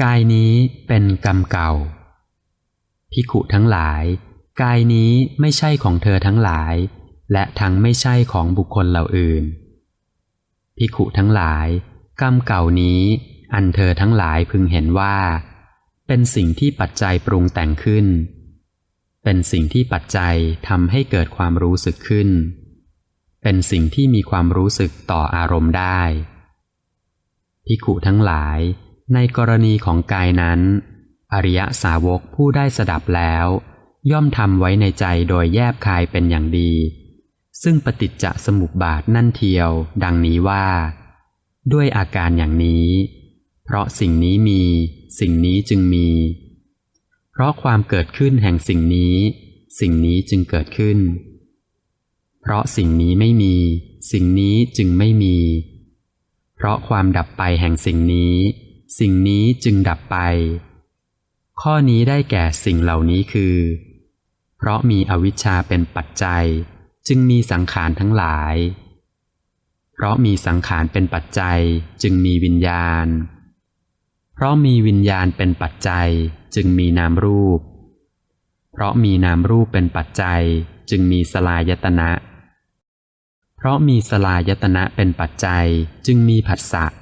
กายนี้เป็นกรรมเก่า พิขุทั้งหลาย กายนี้ไม่ใช่ของเธอทั้งหลาย และทั้งไม่ใช่ของบุคคลเหล่าอื่น พิขุทั้งหลาย กรรมเก่านี้ อันเธอทั้งหลายพึงเห็นว่า เป็นสิ่งที่ปัจจัยปรุงแต่งขึ้น เป็นสิ่งที่ปัจจัยทำให้เกิดความรู้สึกขึ้น เป็นสิ่งที่มีความรู้สึกต่ออารมณ์ได้ พิขุทั้งหลาย ในกรณีของกายนั้น อริยสาวกผู้ได้สดับแล้ว ย่อมทำไว้ในใจโดยแยบคายเป็นอย่างดี ซึ่งปฏิจจสมุปบาทนั่นเทียว ดังนี้ว่า ด้วยอาการอย่างนี้ เพราะสิ่งนี้มีสิ่งนี้จึงมี เพราะความเกิดขึ้นแห่งสิ่งนี้ สิ่งนี้จึงเกิดขึ้น เพราะสิ่งนี้ไม่มี สิ่งนี้จึงไม่มี เพราะความดับไปแห่งสิ่งนี้ สิ่งนี้จึงดับไป ข้อนี้ได้แก่สิ่งเหล่านี้คือ เพราะมีอวิชชาเป็นปัจจัย จึงมีสังขารทั้งหลาย เพราะมีสังขารเป็นปัจจัย จึงมีวิญญาณ เพราะมีวิญญาณเป็นปัจจัย จึงมีนามรูป เพราะมีนามรูปเป็นปัจจัย จึงมีสลายตนะ เพราะมีสลายตนะเป็นปัจจัย จึงมีผัสสะเ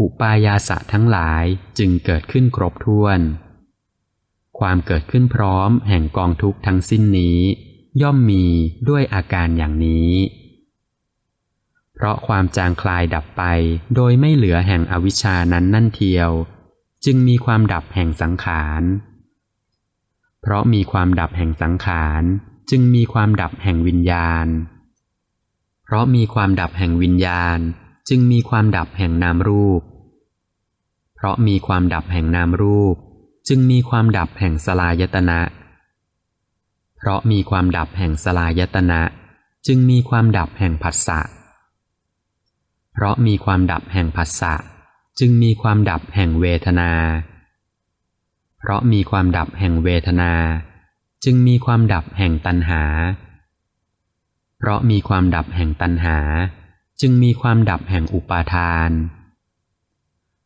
อุปายาสะทั้งหลายจึงเกิดขึ้นครบถ้วน ความเกิดขึ้นพร้อมแห่งกองทุกข์ทั้งสิ้นนี้ ย่อมมีด้วยอาการอย่างนี้ เพราะความจางคลายดับไปโดยไม่เหลือแห่งอวิชชานั้นนั่นเทียว จึงมีความดับแห่งสังขารเพราะมีความดับแห่งสังขารจึงมีความดับแห่งวิญญาณ เพราะมีความดับแห่งวิญญาณ จึงมีความดับแห่งนามรูป เพราะมีความดับแห่งนามรูป จึงมีความดับแห่งสลายตนะ เพราะมีความดับแห่งสลายตนะ จึงมีความดับแห่งผัสสะ เพราะมีความดับแห่งผัสสะ จึงมีความดับแห่งเวทนา เพราะมีความดับแห่งเวทนา จึงมีความดับแห่งตัณหา เพราะมีความดับแห่งตัณหา จึงมีความดับแห่งอุปาทาน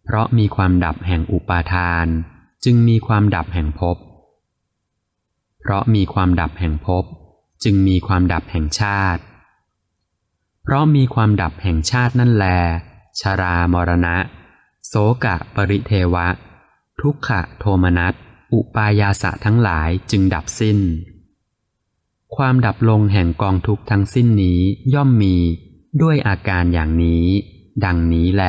เพราะมีความดับแห่งอุปาทาน จึงมีความดับแห่งภพ เพราะมีความดับแห่งภพ จึงมีความดับแห่งชาติ เพราะมีความดับแห่งชาตินั่นแล ชรามรณะ โสกะปริเทวะ ทุกขะโทมนัส อุปายาสะทั้งหลายจึงดับสิ้น ความดับลงแห่งกองทุกทั้งสิ้นนี้ย่อมมี ด้วยอาการอย่างนี้ ดังนี้แล